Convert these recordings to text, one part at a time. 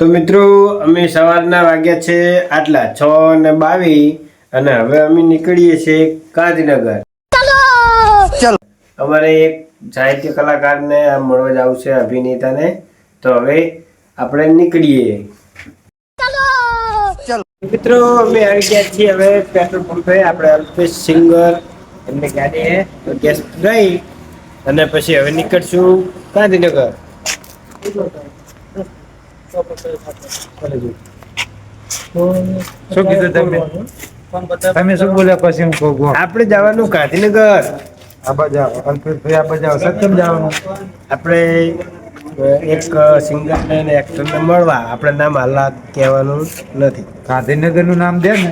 તો મિત્રો અમે સવારના વાગ્યા છે આટલા છ ને બાવીસ અને હવે અમે નીકળીએ છીએ ગાંધીનગર. અમારે એક સાહિત્ય કલાકારને મળવા જવું છે અભિનેતાને. તો હવે આપણે નીકળીએ. મિત્રો અમે આવી ગયા છીએ હવે પેટ્રોલ પંપે. આપણે અલ્પેશ સિંગર એમની ગાડીએ તો ગેસ રહી. અને પછી હવે નીકળશું ગાંધીનગર. શું કીધું તમે? તમે શું બોલ્યા પછી હું કહું આપણે જવાનું ગાંધીનગર. આ બાજુ અલ્પેશભાઈ આ બાજુ સત્યમ જવાનું. આપણે એક સિંગરને અને એક્ટરને મળવા. આપણે નામ હાલત કહેવાનું નથી. ગાંધીનગરનું નામ દે ને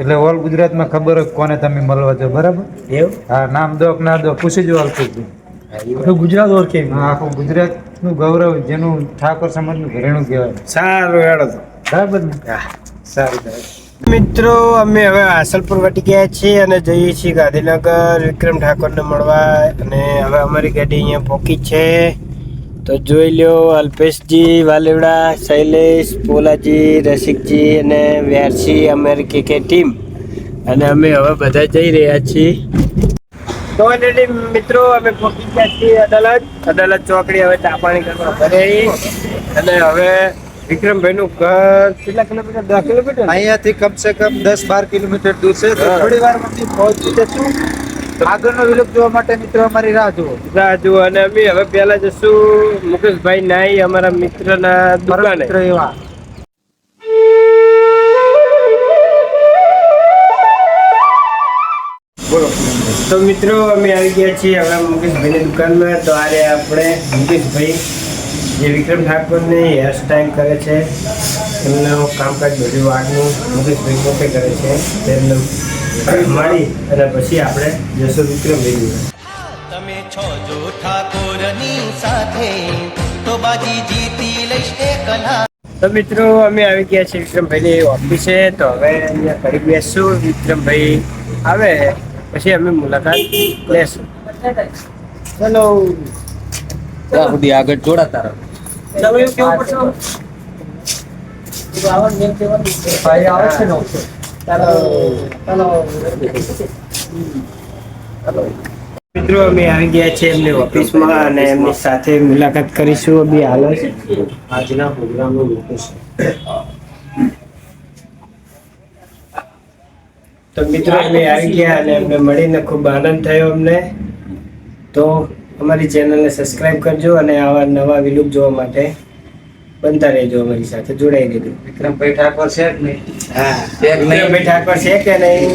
એટલે ઓલ ગુજરાતમાં ખબર હોય કોને તમે મળવા છો બરાબર? એવું? હા નામ દો કે ના દો પૂછી જો અલ્પેશભાઈ. ગુજરાત ઓળખે હા, આખું ગુજરાતનું ગૌરવ જેનું ઠાકોર સમાજનું ઘરેણું કહેવાય. સારું હેડો તો. બરાબર ને? સારું. મિત્રો અમે હવે આસલપુર વટી ગયા છીએ અને જઈએ છીએ ગાંધીનગર. વિક્રમ ઠાકોરને મળવા અને હવે અમારી ગાડી અહીંયા પોકી છે. તો જોઈ લ્યો અલ્પેશજી વાલેવડા શૈલેષ પોલાજી રસિકજી અને વ્યારસી અમેરિકી કે ટીમ. અને અમે હવે બધા જઈ રહ્યા છીએ. તો ઓલરેડી મિત્રો અમે પહોંચી ગયા છીએ અદાલત. અદાલત ચોકડી હવે ચા પાણી કરવા ઘરે અને હવે વિક્રમભાઈનું ઘર કેટલા કિલોમીટર? દસ કિલોમીટર? અહીંયાથી કમસે કમ દસ બાર કિલોમીટર દૂર છે. થોડી વાર પછી પહોંચી જશું. આગળનો વિલોક જોવા માટે મિત્રો અમારી રાહ જુઓ. રાહ જુઓ અને અમે હવે પહેલા જશું મુકેશભાઈ નાઈ અમારા મિત્રના દુકાને. મિત્ર એવા તો મિત્રો અમે આવી ગયા છીએ હવે મુકેશભાઈની દુકાનમાં. તો આજે આપણે મુકેશભાઈ જે વિક્રમ ઠાકોરને હેર સ્ટાઇલ કરે છે એમનું કામકાજ બધું વાગનું મુકેશભાઈ પોતે કરે છે. તેમનું મળી અને પછી આપણે જશું વિક્રમભાઈ તમે છો જો ઠાકોરની સાથે તો બાજી જીતી લઈશ કલા. તો મિત્રો અમે આવી ગયા છીએ વિક્રમભાઈની ઓફિસે તો હવે અહીંયા કરી બેસશું. વિક્રમભાઈ આવે. પછી અમે મુલાકાત લેશું. ચલો. ત્યાં સુધી આગળ જોડા તારા ભાઈ આવે છે ને મિત્રો અમે આવી ગયા છીએ એમની ઓફિસમાં અને એમની સાથે મુલાકાત કરીશું. બી હાલ આજના પ્રોગ્રામનું લોકેશન તો મિત્રો અમે આવી ગયા અને અમને મળીને ખૂબ આનંદ થયો અમને. તો અમારી ચેનલને સબસ્ક્રાઇબ કરજો અને આવા નવા વિલુક જોવા માટે બનતા રહેજો અમારી સાથે. જોડાઈ રહેજો વિક્રમભાઈ ઠાકોર છે હા? વિક્રમભાઈ ઠાકોર છે કે નહીં?